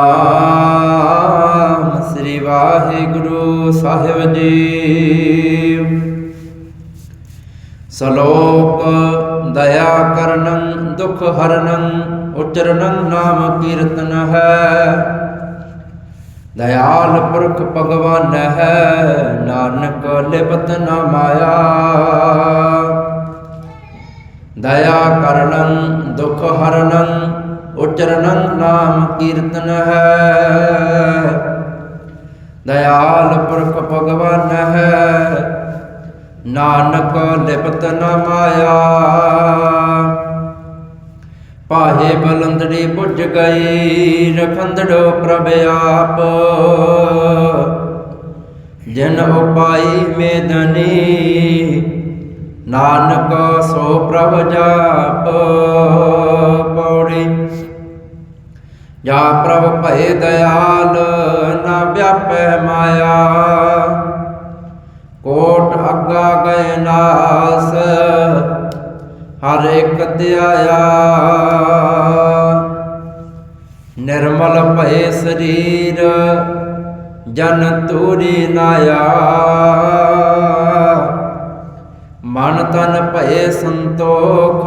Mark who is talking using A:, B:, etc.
A: ਆਮ ਸ੍ਰੀ ਵਾਹਿਗੁਰੂ ਸਾਹਿਬ ਜੀ। ਸ਼ਲੋਕ, ਦਇਆ ਕਰਨੰ, ਦੁਖ ਹਰਨੰ, ਉਚਰਨੰ ਨਾਮ ਕੀਰਤਨ ਹੈ। ਦਇਆਲ ਪੁਰਖ ਭਗਵਾਨ ਹੈ, ਨਾਨਕ ਲਿਪਤ ਨਾ ਮਾਇਆ। ਦਇਆ ਕਰਨੰ, ਦੁਖ ਹਰਨੰ ਉਚਰਨੰ ਨਾਮ ਕੀਰਤਨ ਹੈ। ਦਇਆਲ ਪੁਰਖ ਭਗਵਾਨ ਹੈ। ਨਾਨਕ ਲਿਪਤ ਨ ਮਾਇਆ। ਪਾਹੇ ਬਲੰਦੜੀ ਬੁੱਝ ਗਈ, ਰਖੰਦੜੋ ਪ੍ਰਭ ਆਪ। ਜਨ ਉਪਾਈ ਮੇਦਨੀ, ਨਾਨਕ ਸੋ ਪ੍ਰਭ ਜਾਪ। ਜਾ ਪ੍ਰਭ ਭਏ ਦਇਆਲ, ਨਾ ਵਿਆਪੈ ਮਾਇਆ। ਕੋਟ ਅੱਗਾ ਗਏ ਨਾਸ, ਹਰ ਇੱਕ ਧਿਆਇਆ। ਨਿਰਮਲ ਭਏ ਸਰੀਰ, ਜਨ ਤੂਰੀ ਨਾਇਆ ਮਨ ਤਨ ਭਏ ਸੰਤੋਖ